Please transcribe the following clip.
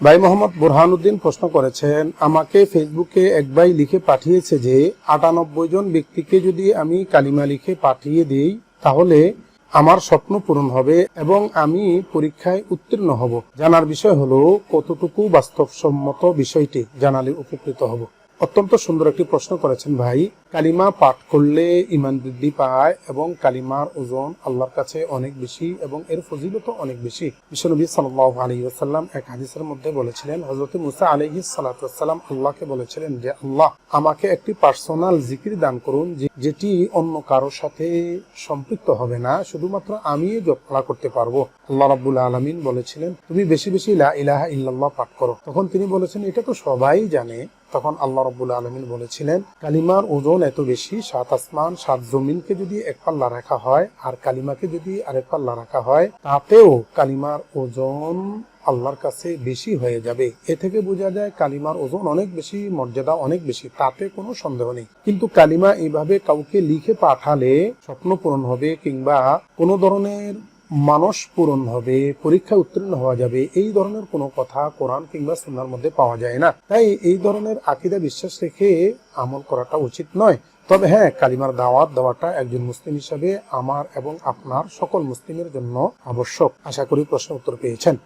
ভাই মোহাম্মদ বোরহানুদ্দিন প্রশ্ন করেছেন, আমাকে ফেসবুকে এক ভাই লিখে পাঠিয়েছে যে, আটানব্বই জন ব্যক্তিকে যদি আমি কালিমা লিখে পাঠিয়ে দিই, তাহলে আমার স্বপ্ন পূরণ হবে এবং আমি পরীক্ষায় উত্তীর্ণ হব। জানার বিষয় হলো, কতটুকু বাস্তবসম্মত বিষয়টি জানালে উপকৃত হব? অত্যন্ত সুন্দর একটি প্রশ্ন করেছেন ভাই। কালিমা পাঠ করলে ইমান বৃদ্ধি পায় এবং কালিমার ওজন আল্লাহর কাছে অনেক বেশি এবং এর ফজিলত অনেক বেশি। বিশ্বনবী সাল্লাহ আলী ওসাল্লাম এক হাদিসের মধ্যে বলেছিলেন হজরত মুসা আলহি সাল্লাম আল্লাহকে বলেছিলেন যে, আল্লাহ, আমাকে একটি পার্সোনাল জিকির দান করুন যেটি অন্য কারোর সাথে সম্পৃক্ত হবে না, শুধুমাত্র আমি জপলা করতে পারব। আল্লাহ রাব্বুল আলমিন বলেছিলেন, তুমি বেশি বেশি ইলাহা ইল্লাল্লাহ পাঠ করো। তখন তিনি বলেছেন, এটা তো সবাই জানে। তখন আল্লাহ রব্বুল আলমিন বলেছিলেন, কালিমার ওজন এত বেশি, সাত আসমান, সাত জমিনকে যদি এক পাল্লা রাখা হয়, আর কালিমাকে যদি আরেক পাল্লা রাখা হয়, তাতেও কালিমার ওজন আল্লাহর কাছে বেশি হয়ে যাবে। এ থেকে বোঝা যায় কালিমার ওজন অনেক বেশি, মর্যাদা অনেক বেশি, তাতে কোনো সন্দেহ নেই। কিন্তু কালিমা এইভাবে কাউকে লিখে পাঠালে স্বপ্ন পূরণ হবে কিংবা কোনো ধরনের মানুষ পূরণ হবে পরীক্ষা উত্তীর্ণ হওয়া যাবে, এই ধরনের কোনো কথা কোরআন কিংবা সুন্নার মধ্যে পাওয়া যায় না। তাই এই ধরনের আকিদা বিশ্বাস রেখে আমল করাটা উচিত নয়। তবে হ্যাঁ কালিমার দাওয়াত দেওয়াটা একজন মুসলিম হিসাবে আমার এবং আপনার সকল মুসলিমের জন্য আবশ্যক। আশা করি প্রশ্ন উত্তর পেয়েছেন।